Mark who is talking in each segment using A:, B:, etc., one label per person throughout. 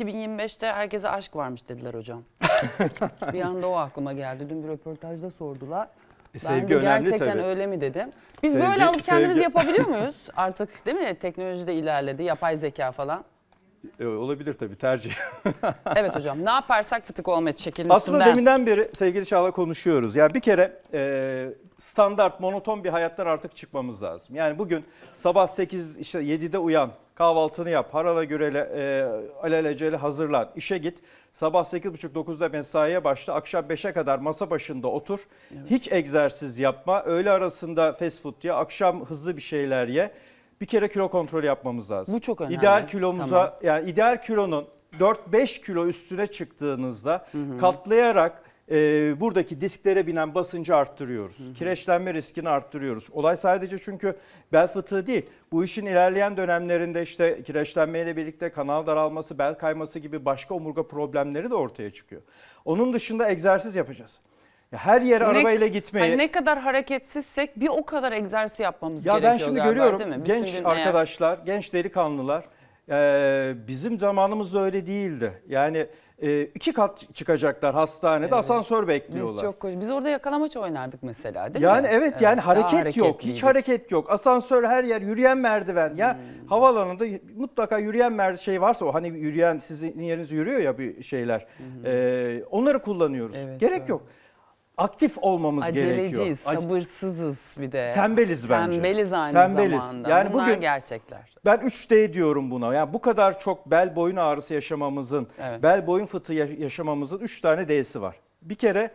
A: 2025'te herkese aşk varmış dediler hocam. bir anda o aklıma geldi. Dün bir röportajda sordular.
B: E,
A: Ben
B: sevgi
A: de
B: önemli
A: gerçekten
B: tabii.
A: öyle mi dedim. Biz
B: Sevgi-
A: böyle alıp kendimiz
B: sevgi-
A: yapabiliyor muyuz? Artık değil mi? Teknoloji de ilerledi. Yapay zeka falan.
B: E, olabilir tabii tercih.
A: Evet hocam. Ne yaparsak fıtık olmaz şeklin
B: Aslında deminden beri sevgili Çağla konuşuyoruz. Yani bir kere e, standart, monoton bir hayattan artık çıkmamız lazım. Yani bugün sabah 8 işte 7'de uyan, kahvaltını yap, harala gürele, e, alelacele hazırlan, işe git. Sabah 8.30-9'da mesaiye başla, akşam 5'e kadar masa başında otur. Hiç egzersiz yapma, öğle arasında fast food ye, akşam hızlı bir şeyler ye. Bir kere kilo kontrolü yapmamız lazım.
A: Bu çok önemli.
B: İdeal kilomuza
A: Tamam.
B: yani ideal kilonun 4-5 kilo üstüne çıktığınızda katlayarak e, buradaki disklere binen basıncı arttırıyoruz. Kireçlenme riskini arttırıyoruz. Olay sadece çünkü bel fıtığı değil. Bu işin ilerleyen dönemlerinde işte kireçlenmeyle birlikte kanal daralması, bel kayması gibi başka omurga problemleri de ortaya çıkıyor. Onun dışında egzersiz yapacağız. Ya Her yere
A: Ne-
B: arabayla gitmeyi
A: Hani ne kadar hareketsizsek bir o kadar egzersiz yapmamız
B: ya
A: gerekiyor
B: ben şimdi
A: galiba,
B: görüyorum genç
A: gün eğer-
B: arkadaşlar, genç delikanlılar e, bizim zamanımızda öyle değildi. Yani e, iki kat çıkacaklar hastanede asansör bekliyorlar.
A: Biz çok biz orada yakalamaç oynardık mesela değil
B: yani
A: mi?
B: evet yani
A: daha
B: hareket yok. Hiç hareket yok. Asansör her yer yürüyen merdiven. Ya
A: Hmm.
B: havaalanında mutlaka yürüyen mer şey varsa o hani yürüyen sizin yeriniz yürüyor ya bir şeyler. E, onları kullanıyoruz.
A: Evet,
B: Gerek
A: doğru.
B: yok. Aktif olmamız gerekiyor.
A: Aceleciyiz,
B: Ac-
A: sabırsızız bir de.
B: Tembeliz bence.
A: Tembeliz aynı
B: Tembeliz.
A: zamanda.
B: Yani
A: Bunlar
B: bugün-
A: gerçekler.
B: Ben 3D diyorum buna. Yani bu kadar çok bel boyun ağrısı yaşamamızın,
A: Evet.
B: bel boyun fıtığı ya- yaşamamızın 3 tane D'si var. Bir kere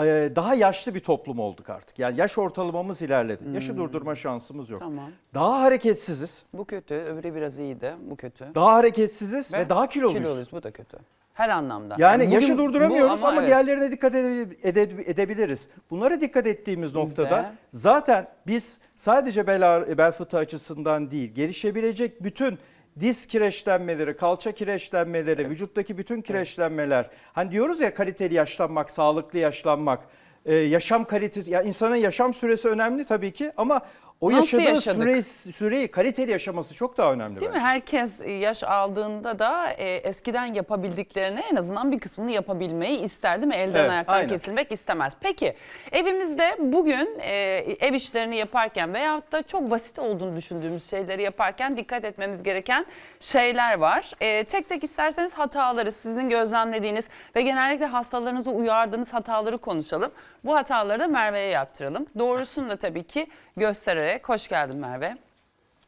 B: e, daha yaşlı bir toplum olduk artık. Yani yaş ortalamamız ilerledi. Yaşı durdurma şansımız yok.
A: Hmm. Tamam.
B: Daha hareketsiziz.
A: Bu kötü, öbürü biraz iyiydi. Bu kötü.
B: Daha hareketsiz ve, daha kiloluyuz.
A: Kiloluyuz, bu da kötü. Her anlamda.
B: Yani
A: bugün
B: yaşı durduramıyoruz ama,
A: evet.
B: diğerlerine dikkat ede- ede- edebiliriz. Bunlara dikkat ettiğimiz noktada
A: de-
B: zaten biz sadece bel, bel fıtığı açısından değil, gelişebilecek bütün diz kireçlenmeleri, kalça kireçlenmeleri, vücuttaki bütün kireçlenmeler. Hani diyoruz ya kaliteli yaşlanmak, sağlıklı yaşlanmak, e, yaşam kalitesi, ya insanın yaşam süresi önemli tabii ki ama o
A: Nasıl
B: yaşadığı
A: yaşadık?
B: süre, süreyi kaliteli yaşaması çok daha önemli
A: Değil mi?
B: bence.
A: Herkes yaş aldığında da e, eskiden yapabildiklerini en azından bir kısmını yapabilmeyi ister değil mi? Elden
B: Evet,
A: ayaktan
B: aynen.
A: kesilmek istemez. Peki evimizde bugün e, ev işlerini yaparken veyahut da çok basit olduğunu düşündüğümüz şeyleri yaparken dikkat etmemiz gereken şeyler var. E, tek tek isterseniz hataları, sizin gözlemlediğiniz ve genellikle hastalarınızı uyardığınız hataları konuşalım. Bu hataları da Merve'ye yaptıralım. Doğrusunu da tabii ki göstererek. Hoş geldin Merve.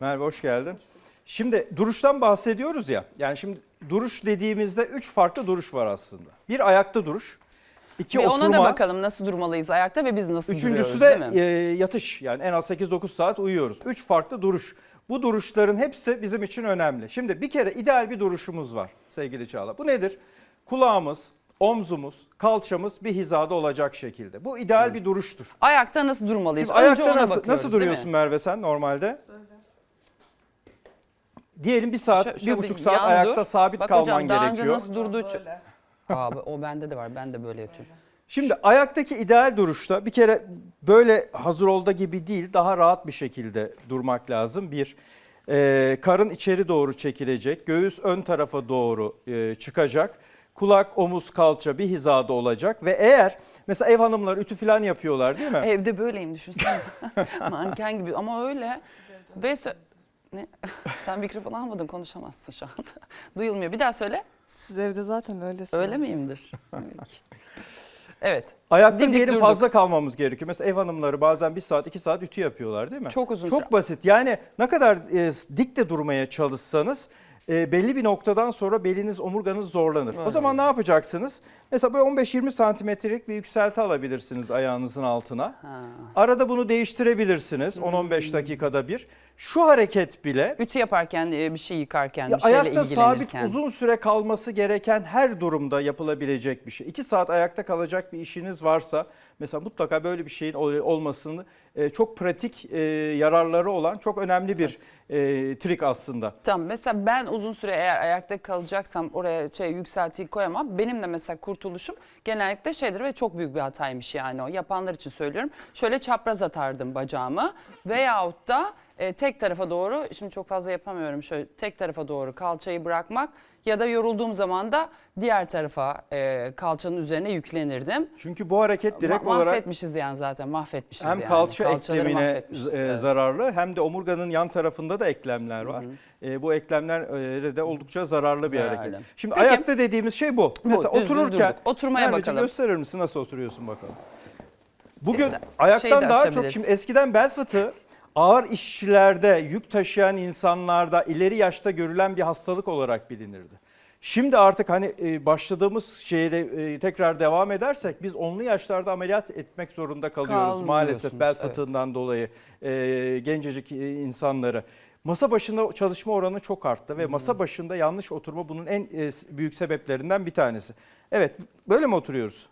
B: Merve hoş geldin. Şimdi duruştan bahsediyoruz ya. Yani şimdi duruş dediğimizde üç farklı duruş var aslında. Bir ayakta duruş, iki
A: Bir
B: oturma,
A: ona da bakalım nasıl durmalıyız ayakta ve biz nasıl
B: üçüncüsü
A: duruyoruz
B: de e, yatış. Yani en az 8-9 saat uyuyoruz. Üç farklı duruş. Bu duruşların hepsi bizim için önemli. Şimdi bir kere ideal bir duruşumuz var sevgili Çağla. Bu nedir? Kulağımız, omzumuz, kalçamız bir hizada olacak şekilde. Bu ideal bir duruştur.
A: Ayakta nasıl durmalıyız?
B: Şimdi
A: Önce
B: ayakta
A: ona
B: nasıl, nasıl duruyorsun? Merve sen normalde? Diyelim bir saat,
A: Şö-
B: bir buçuk saat ayakta
A: dur.
B: sabit
A: Bak
B: kalman
A: hocam, daha önce
B: gerekiyor.
A: nasıl durduğu için- Abi o bende de var. Ben de böyle yatıyorum.
B: Şimdi ayaktaki ideal duruşta bir kere böyle hazır olda gibi değil daha rahat bir şekilde durmak lazım. Bir, e, karın içeri doğru çekilecek, göğüs ön tarafa doğru e, çıkacak. Kulak, omuz, kalça bir hizada olacak ve eğer mesela ev hanımlar ütü falan yapıyorlar değil mi?
A: Evde böyleyim düşünsene. Manken gibi ama öyle. Ve sö- ne? Sen mikrofon almadın konuşamazsın şu anda. Duyulmuyor. Bir daha söyle.
C: Siz evde zaten öylesiniz.
A: Öyle miyimdir? Evet.
B: Ayakta
A: Dimdik
B: diyelim
A: durduk.
B: fazla kalmamız gerekiyor. Mesela ev hanımları bazen bir saat iki saat ütü yapıyorlar değil mi?
A: Çok uzun süre.
B: Çok basit. Yani ne kadar e, dik de durmaya çalışsanız e, belli bir noktadan sonra beliniz omurganız zorlanır. O
A: Öyle.
B: zaman ne yapacaksınız? Mesela böyle 15-20 santimetrelik bir yükselti alabilirsiniz ayağınızın altına.
A: Ha.
B: Arada bunu değiştirebilirsiniz
A: Hmm.
B: 10-15 dakikada bir. Şu hareket bile
A: Ütü yaparken, e, bir şey yıkarken,
B: ya
A: bir şeyle
B: ayakta sabit uzun süre kalması gereken her durumda yapılabilecek bir şey. 2 saat ayakta kalacak bir işiniz varsa mesela mutlaka böyle bir şeyin ol- olmasını e, çok pratik e, yararları olan çok önemli bir e, trik aslında.
A: Tamam mesela ben uzun süre eğer ayakta kalacaksam oraya şey yükseltiyi koyamam. Benim de mesela kurtuluşum genellikle şeydir ve çok büyük bir hataymış yani o. Yapanlar için söylüyorum. Şöyle çapraz atardım bacağımı veyahut da e, tek tarafa doğru şimdi çok fazla yapamıyorum şöyle tek tarafa doğru kalçayı bırakmak ya da yorulduğum zaman da diğer tarafa e, kalçanın üzerine yüklenirdim.
B: Çünkü bu hareket direkt
A: Ma-
B: olarak
A: mahvetmişiz yani zaten mahvetmişiz
B: hem
A: yani.
B: kalça
A: Kalçaları
B: eklemine e, zararlı hem de omurganın yan tarafında da eklemler var. E, bu eklemler de oldukça zararlı bir
A: Zararlı.
B: hareket. Şimdi
A: Peki.
B: ayakta dediğimiz şey bu. Mesela
A: düz düz
B: otururken
A: durduk. Oturmaya
B: Merveciğim
A: bakalım.
B: gösterir misin nasıl oturuyorsun bakalım. Bugün
A: İster-
B: ayaktan
A: şeyi de
B: daha çok şimdi eskiden bel fıtığı ağır işçilerde yük taşıyan insanlarda ileri yaşta görülen bir hastalık olarak bilinirdi. Şimdi artık hani e, başladığımız şeyde e, tekrar devam edersek biz onlu yaşlarda ameliyat etmek zorunda kalıyoruz maalesef bel
A: evet.
B: fıtığından dolayı e, gencecik e, insanları. Masa başında çalışma oranı çok arttı ve masa başında yanlış oturma bunun en büyük sebeplerinden bir tanesi. Evet böyle mi oturuyoruz?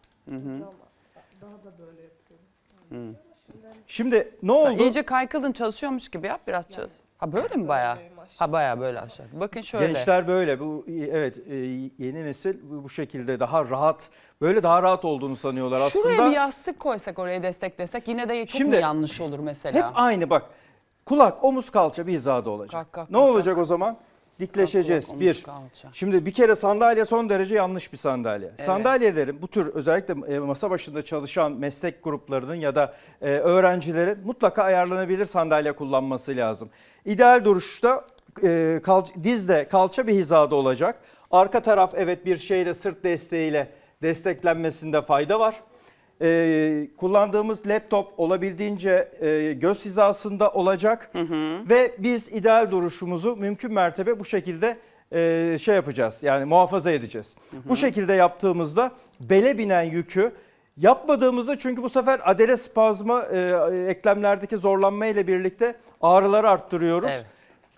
B: Şimdi ne oldu?
A: İyice kaykıldın çalışıyormuş gibi yap biraz çalış. Ha böyle mi bayağı? Ha bayağı böyle aşağı. Bakın şöyle.
B: Gençler böyle. Bu evet e, yeni nesil bu şekilde daha rahat, böyle daha rahat olduğunu sanıyorlar
A: Şuraya
B: aslında.
A: bir yastık koysak oraya desteklesek yine de çok
B: Şimdi-
A: mu yanlış olur mesela?
B: Hep aynı bak. Kulak, omuz, kalça bir hizada olacak.
A: Kalk, kalk,
B: ne
A: kalk,
B: olacak o zaman? Dikleşeceğiz. Bir. Şimdi bir kere sandalye son derece yanlış bir sandalye. Sandalyelerin bu tür özellikle e, masa başında çalışan meslek gruplarının ya da e, öğrencilerin mutlaka ayarlanabilir sandalye kullanması lazım. İdeal duruşta e, dizle kalça bir hizada olacak. Arka taraf evet bir şeyle sırt desteğiyle desteklenmesinde fayda var. E, kullandığımız laptop olabildiğince e, göz hizasında olacak ve biz ideal duruşumuzu mümkün mertebe bu şekilde e, şey yapacağız yani muhafaza edeceğiz. Bu şekilde yaptığımızda bele binen yükü yapmadığımızda çünkü bu sefer adele spazmı e, eklemlerdeki zorlanma ile birlikte ağrıları arttırıyoruz.
A: Evet.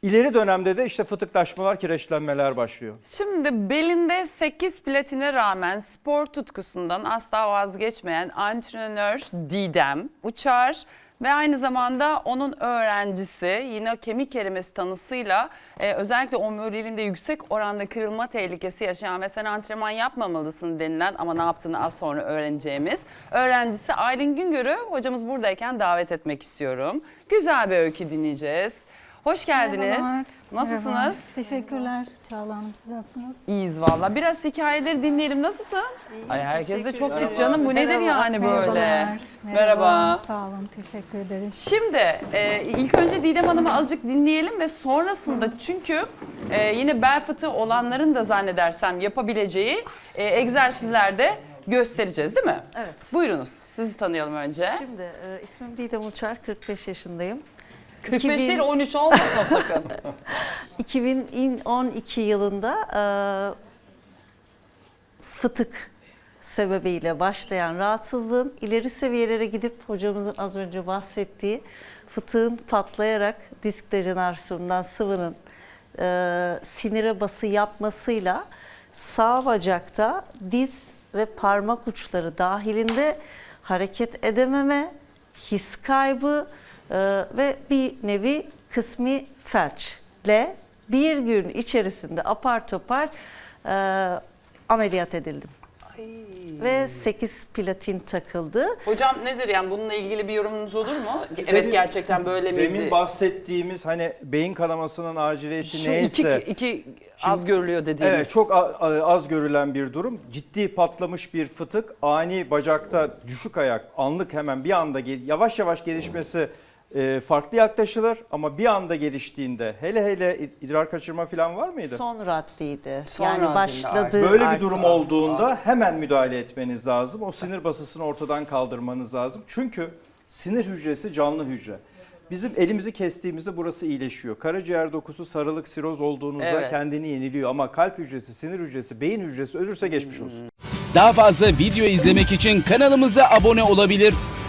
B: İleri dönemde de işte fıtıklaşmalar, kireçlenmeler başlıyor.
A: Şimdi belinde 8 platine rağmen spor tutkusundan asla vazgeçmeyen antrenör Didem Uçar ve aynı zamanda onun öğrencisi yine kemik erimesi tanısıyla e, özellikle omurilerinde yüksek oranda kırılma tehlikesi yaşayan ve sen antrenman yapmamalısın denilen ama ne yaptığını az sonra öğreneceğimiz öğrencisi Aylin Güngör'ü hocamız buradayken davet etmek istiyorum. Güzel bir öykü dinleyeceğiz. Hoş geldiniz.
D: Merhabalar.
A: Nasılsınız?
D: Merhaba. Teşekkürler Çağla Hanım. Siz nasılsınız?
A: İyiyiz valla. Biraz hikayeleri dinleyelim. Nasılsın? Ay herkes de çok fit canım. Bu nedir yani böyle?
D: Merhabalar.
A: Merhaba.
D: Sağ olun. Teşekkür ederiz.
A: Şimdi e, ilk önce Didem Hanım'ı azıcık dinleyelim ve sonrasında çünkü e, yine bel fıtığı olanların da zannedersem yapabileceği e, egzersizlerde göstereceğiz değil mi?
E: Evet.
A: Buyurunuz. Sizi tanıyalım önce.
E: Şimdi e, ismim Didem Uçar, 45 yaşındayım.
A: 45
E: 2000
A: değil 13 olmasın sakın.
E: 2012 yılında e, fıtık sebebiyle başlayan rahatsızlığın ileri seviyelere gidip hocamızın az önce bahsettiği fıtığın patlayarak disk dejenerasyonundan sıvının e, sinire bası yapmasıyla sağ bacakta diz ve parmak uçları dahilinde hareket edememe, his kaybı ve bir nevi kısmi felçle bir gün içerisinde apar topar e, ameliyat edildim. Ve 8 platin takıldı.
A: Hocam nedir yani bununla ilgili bir yorumunuz olur mu? Evet
B: Demin-
A: gerçekten böyle miydi?
B: Demin bahsettiğimiz hani beyin kanamasının aciliyeti
A: Şu
B: neyse.
A: iki, iki az görülüyor dediğiniz.
B: Evet çok az görülen bir durum. Ciddi patlamış bir fıtık, ani bacakta düşük ayak, anlık hemen bir anda gel- yavaş yavaş gelişmesi e, farklı yaklaşılır ama bir anda geliştiğinde hele hele id- idrar kaçırma falan var mıydı?
E: Son raddeydi.
A: Son
E: yani
A: raddinde
E: başladı.
B: Böyle bir durum olduğunda hemen müdahale etmeniz lazım. O sinir basısını ortadan kaldırmanız lazım. Çünkü sinir hücresi canlı hücre. Bizim elimizi kestiğimizde burası iyileşiyor. Karaciğer dokusu sarılık siroz olduğunuzda
A: Evet.
B: kendini yeniliyor ama kalp hücresi, sinir hücresi, beyin hücresi ölürse geçmiş olsun.
F: Daha fazla video izlemek için kanalımıza abone olabilir.